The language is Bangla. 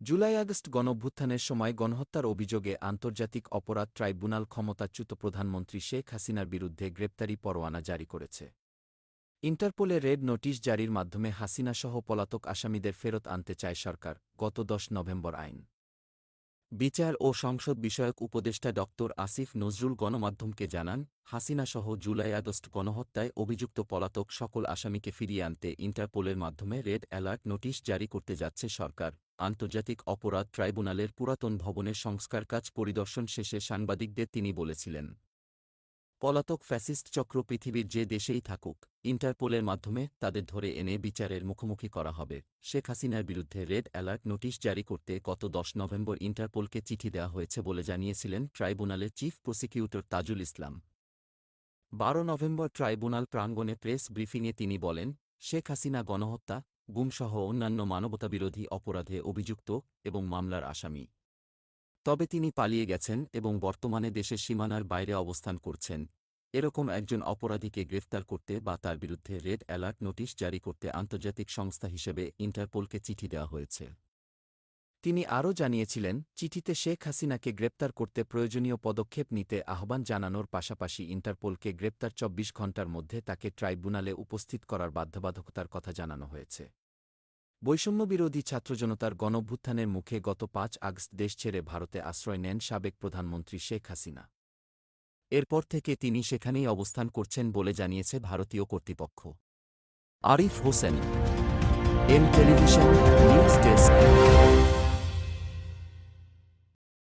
জুলাই আগস্ট গণভ্যুত্থানের সময় গণহত্যার অভিযোগে আন্তর্জাতিক অপরাধ ট্রাইব্যুনাল ক্ষমতাচ্যুত প্রধানমন্ত্রী শেখ হাসিনার বিরুদ্ধে গ্রেপ্তারি পরোয়ানা জারি করেছে। ইন্টারপোলে রেড নোটিশ জারির মাধ্যমে হাসিনাসহ পলাতক আসামিদের ফেরত আনতে চায় সরকার, গত দশ নভেম্বর আইন। বিচার ও সংসদ বিষয়ক উপদেষ্টা ড আসিফ নজরুল গণমাধ্যমকে জানান, হাসিনাসহ জুলাই আগস্ট গণহত্যায় অভিযুক্ত পলাতক সকল আসামিকে ফিরিয়ে আনতে ইন্টারপোলের মাধ্যমে রেড অ্যালার্ট নোটিশ জারি করতে যাচ্ছে সরকার। আন্তর্জাতিক অপরাধ ট্রাইব্যুনালের পুরাতন ভবনের সংস্কার কাজ পরিদর্শন শেষে সাংবাদিকদের তিনি বলেছিলেন, পলাতক ফ্যাসিস্ট চক্র পৃথিবীর যে দেশেই থাকুক, ইন্টারপোলের মাধ্যমে তাদের ধরে এনে বিচারের মুখোমুখি করা হবে। শেখ হাসিনার বিরুদ্ধে রেড অ্যালার্ট নোটিশ জারি করতে গত দশ নভেম্বর ইন্টারপোলকে চিঠি দেওয়া হয়েছে বলে জানিয়েছিলেন ট্রাইব্যুনালের চিফ প্রসিকিউটর তাজুল ইসলাম। বারো নভেম্বর ট্রাইব্যুনাল প্রাঙ্গণে প্রেস ব্রিফিংয়ে তিনি বলেন, শেখ হাসিনা গণহত্যা গুমসহ অন্যান্য মানবতাবিরোধী অপরাধে অভিযুক্ত এবং মামলার আসামি। তবে তিনি পালিয়ে গেছেন এবং বর্তমানে দেশের সীমানার বাইরে অবস্থান করছেন। এরকম একজন অপরাধীকে গ্রেফতার করতে বা তার বিরুদ্ধে রেড অ্যালার্ট নোটিশ জারি করতে আন্তর্জাতিক সংস্থা হিসেবে ইন্টারপোলকে চিঠি দেওয়া হয়েছে। তিনি আরও জানিয়েছিলেন, চিঠিতে শেখ হাসিনাকে গ্রেপ্তার করতে প্রয়োজনীয় পদক্ষেপ নিতে আহ্বান জানানোর পাশাপাশি ইন্টারপোলকে গ্রেপ্তার চব্বিশ ঘণ্টার মধ্যে তাকে ট্রাইব্যুনালে উপস্থিত করার বাধ্যবাধকতার কথা জানানো হয়েছে। বৈষম্যবিরোধী ছাত্রজনতার গণভ্যুত্থানের মুখে গত পাঁচ আগস্ট দেশ ছেড়ে ভারতে আশ্রয় নেন সাবেক প্রধানমন্ত্রী শেখ হাসিনা। এরপর থেকে তিনি সেখানেই অবস্থান করছেন বলে জানিয়েছে ভারতীয় কর্তৃপক্ষ। Arif Hossain, M television, news desk.